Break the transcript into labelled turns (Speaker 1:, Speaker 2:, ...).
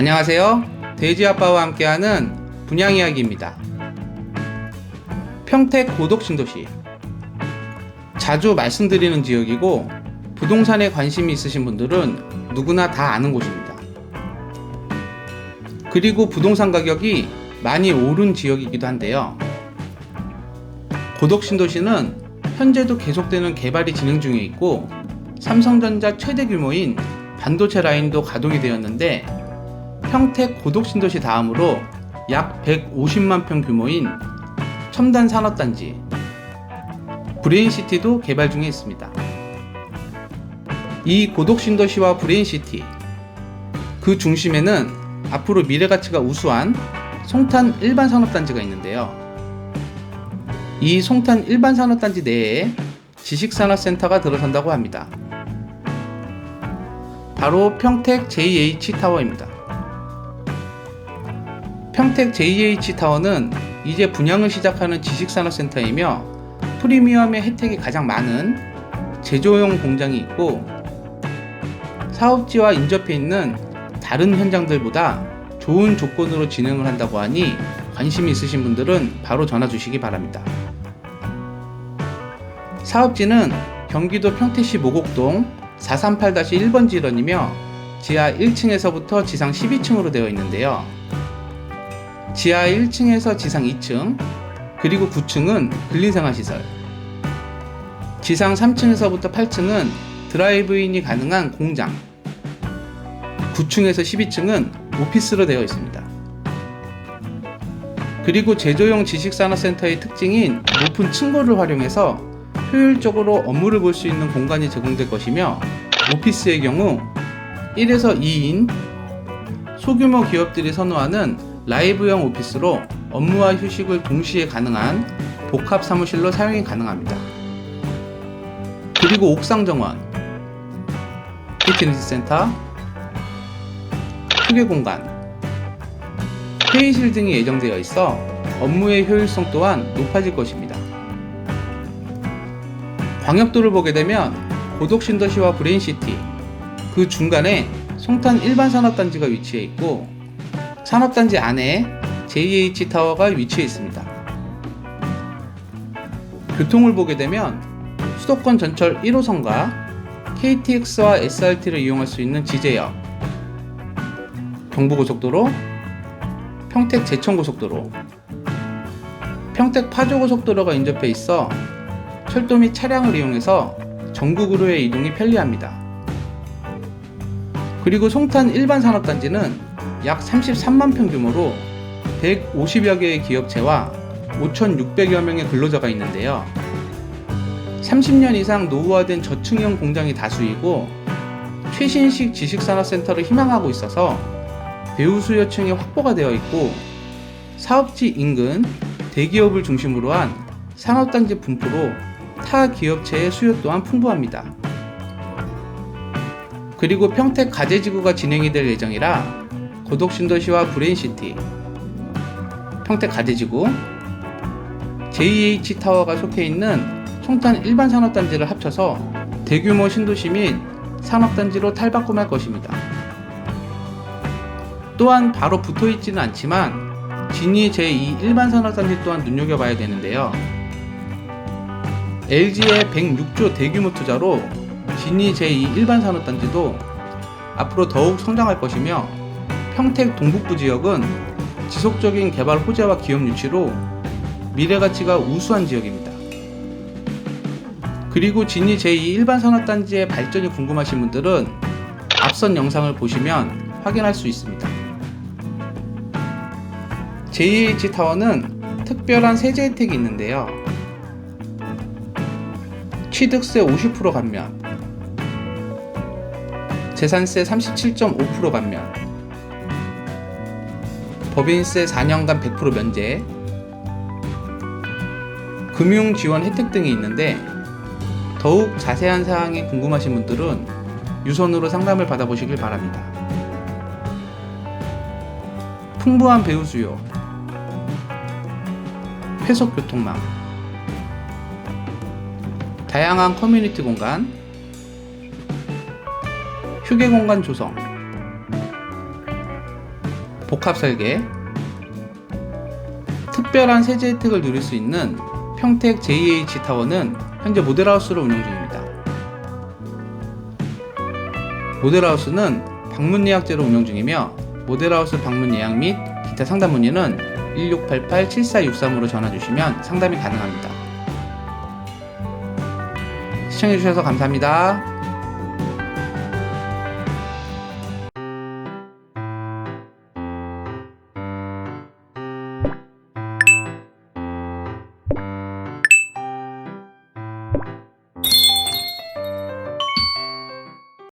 Speaker 1: 안녕하세요. 돼지 아빠와 함께하는 분양 이야기입니다. 평택 고덕 신도시. 자주 말씀드리는 지역이고 부동산에 관심이 있으신 분들은 누구나 다 아는 곳입니다. 그리고 부동산 가격이 많이 오른 지역이기도 한데요. 고덕 신도시는 현재도 계속되는 개발이 진행 중에 있고 삼성전자 최대 규모인 반도체 라인도 가동이 되었는데 평택 고덕 신도시 다음으로 약 150만 평 규모인 첨단 산업단지 브레인시티도 개발 중에 있습니다. 이 고덕 신도시와 브레인시티 그 중심에는 앞으로 미래 가치가 우수한 송탄 일반 산업단지가 있는데요. 이 송탄 일반 산업단지 내에 지식산업센터가 들어선다고 합니다. 바로 평택 JH타워입니다. 평택 JH타워는 이제 분양을 시작하는 지식산업센터이며 프리미엄의 혜택이 가장 많은 제조용 공장이 있고 사업지와 인접해 있는 다른 현장들보다 좋은 조건으로 진행을 한다고 하니 관심이 있으신 분들은 바로 전화 주시기 바랍니다. 사업지는 경기도 평택시 모곡동 438-1번 지런이며 지하 1층에서부터 지상 12층으로 되어 있는데요. 지하 1층에서 지상 2층, 그리고 9층은 근린생활시설, 지상 3층에서부터 8층은 드라이브인이 가능한 공장, 9층에서 12층은 오피스로 되어 있습니다. 그리고 제조용 지식산업센터의 특징인 높은 층고를 활용해서 효율적으로 업무를 볼 수 있는 공간이 제공될 것이며 오피스의 경우 1에서 2인 소규모 기업들이 선호하는 라이브형 오피스로 업무와 휴식을 동시에 가능한 복합 사무실로 사용이 가능합니다. 그리고 옥상 정원, 피트니스 센터, 휴게 공간, 회의실 등이 예정되어 있어 업무의 효율성 또한 높아질 것입니다. 광역도를 보게 되면 고덕신도시와 브레인시티 그 중간에 송탄 일반 산업단지가 위치해 있고 산업단지 안에 JH타워가 위치해 있습니다. 교통을 보게 되면 수도권 전철 1호선과 KTX와 SRT를 이용할 수 있는 지제역, 경부고속도로, 평택 제천고속도로, 평택 파주고속도로가 인접해 있어 철도 및 차량을 이용해서 전국으로의 이동이 편리합니다. 그리고 송탄 일반 산업단지는 약 33만 평 규모로 150여 개의 기업체와 5,600여 명의 근로자가 있는데요. 30년 이상 노후화된 저층형 공장이 다수이고 최신식 지식산업센터를 희망하고 있어서 배우 수요층이 확보가 되어 있고 사업지 인근 대기업을 중심으로 한 산업단지 분포로 타 기업체의 수요 또한 풍부합니다. 그리고 평택 가재지구가 진행이 될 예정이라 고덕신도시와 브레인시티, 평택 가재지구, JH타워가 속해 있는 송탄 일반 산업단지를 합쳐서 대규모 신도시 및 산업단지로 탈바꿈할 것입니다. 또한 바로 붙어 있지는 않지만 진이 제2 일반 산업단지 또한 눈여겨봐야 되는데요. LG의 106조 대규모 투자로 진이 제2 일반 산업단지도 앞으로 더욱 성장할 것이며 평택 동북부 지역은 지속적인 개발 호재와 기업 유치로 미래 가치가 우수한 지역입니다. 그리고 진이 제2 일반 산업단지의 발전이 궁금하신 분들은 앞선 영상을 보시면 확인할 수 있습니다. JH타워는 특별한 세제 혜택이 있는데요. 취득세 50% 감면, 재산세 37.5% 감면, 법인세 4년간 100% 면제, 금융 지원 혜택 등이 있는데 더욱 자세한 사항이 궁금하신 분들은 유선으로 상담을 받아보시길 바랍니다. 풍부한 배우 수요, 회속 교통망, 다양한 커뮤니티 공간, 휴게 공간 조성, 복합 설계, 특별한 세제 혜택을 누릴 수 있는 평택 JH 타워는 현재 모델하우스로 운영 중입니다. 모델하우스는 방문 예약제로 운영 중이며 모델하우스 방문 예약 및 기타 상담 문의는 1688-7463으로 전화 주시면 상담이 가능합니다. 시청해주셔서 감사합니다.